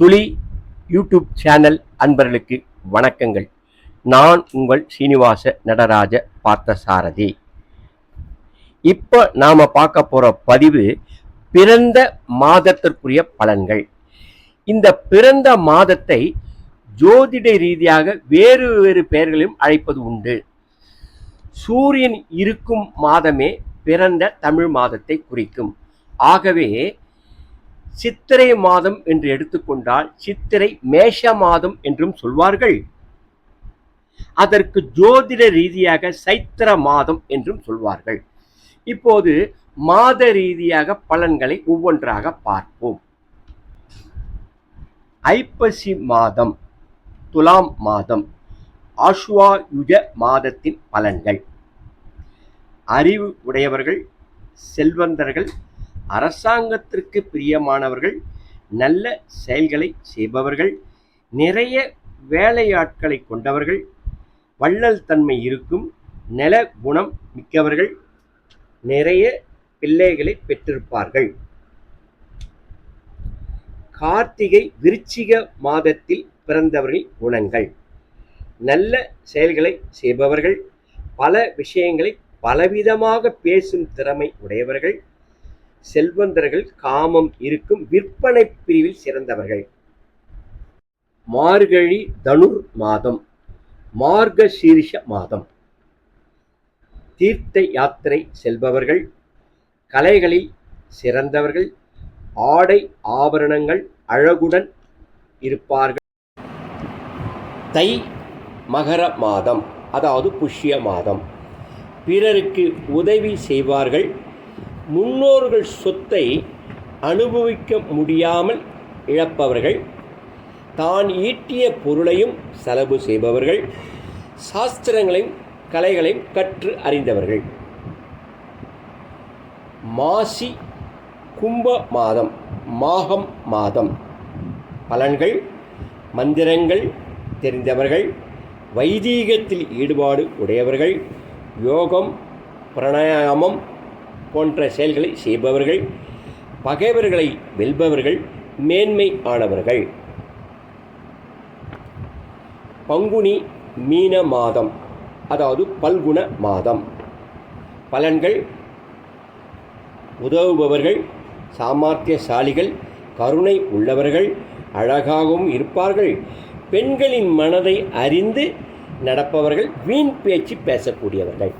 துளி YouTube channel அன்பர்களுக்கு வணக்கங்கள். நான் உங்கள் சீனிவாச நடராஜ பார்த்தசாரதி. இப்போ நாம பார்க்க போகிற பதிவு பிறந்த மாதத்திற்குரிய பலன்கள். இந்த பிறந்த மாதத்தை ஜோதிட ரீதியாக வேறு வேறு பெயர்களிலும் அழைப்பது உண்டு. சூரியன் இருக்கும் மாதமே பிறந்த தமிழ் மாதத்தை குறிக்கும். ஆகவே சித்திரை மாதம் என்று எடுத்துக்கொண்டால் சித்திரை மேஷ மாதம் என்றும் சொல்வார்கள். அதற்கு ஜோதிட ரீதியாக சைத்திர மாதம் என்றும் சொல்வார்கள். இப்போது மாத ரீதியாக பலன்களை ஒவ்வொன்றாக பார்ப்போம். ஐப்பசி மாதம் துலாம் மாதம் ஆஷ்வாயுஜ மாதத்தின் பலன்கள். அறிவு உடையவர்கள் செல்வந்தர்கள் அரசாங்கத்திற்கு பிரியமானவர்கள் நல்ல செயல்களை செய்பவர்கள் நிறைய வேலையாட்களை கொண்டவர்கள் வள்ளல் தன்மை இருக்கும் நில குணம் மிக்கவர்கள் நிறைய பிள்ளைகளை பெற்றிருப்பார்கள். கார்த்திகை விருச்சிக மாதத்தில் பிறந்தவர்கள் குணங்கள். நல்ல செயல்களை செய்பவர்கள் பல விஷயங்களை பலவிதமாக பேசும் திறமை உடையவர்கள் செல்வந்தர்கள் காமம் இருக்கும் விற்பனை பிரிவில் சிறந்தவர்கள். மார்கழி தனுர் மாதம் மார்கசீரிஷ மாதம். தீர்த்த யாத்திரை செல்பவர்கள் கலைகளில் சிறந்தவர்கள் ஆடை ஆபரணங்கள் அழகுடன் இருப்பார்கள். தை மகர மாதம் அதாவது புஷ்ய மாதம். பிறருக்கு உதவி செய்வார்கள் முன்னோர்கள் சொத்தை அனுபவிக்க முடியாமல் இழப்பவர்கள் தான் ஈட்டிய பொருளையும் செலவு செய்பவர்கள் சாஸ்திரங்களையும் கலைகளையும் கற்று அறிந்தவர்கள். மாசி கும்ப மாதம் மாகம் மாதம். பலன்கள் மந்திரங்கள் தெரிந்தவர்கள் வைதீகத்தில் ஈடுபாடு உடையவர்கள் யோகம் பிராணாயாமம் போன்ற செயல்களை செய்பவர்கள் பகைவர்களை வெல்பவர்கள் மேன்மை ஆனவர்கள். பங்குனி மீன மாதம் அதாவது பல்குண மாதம். பலன்கள் உதவுபவர்கள் சாமர்த்தியசாலிகள் கருணை உள்ளவர்கள் அழகாகவும் இருப்பார்கள். பெண்களின் மனதை அறிந்து நடப்பவர்கள் வீண் பேச்சு பேசக்கூடியவர்கள்.